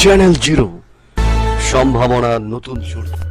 Channel zero সম্ভাবনা নতুন শুরু।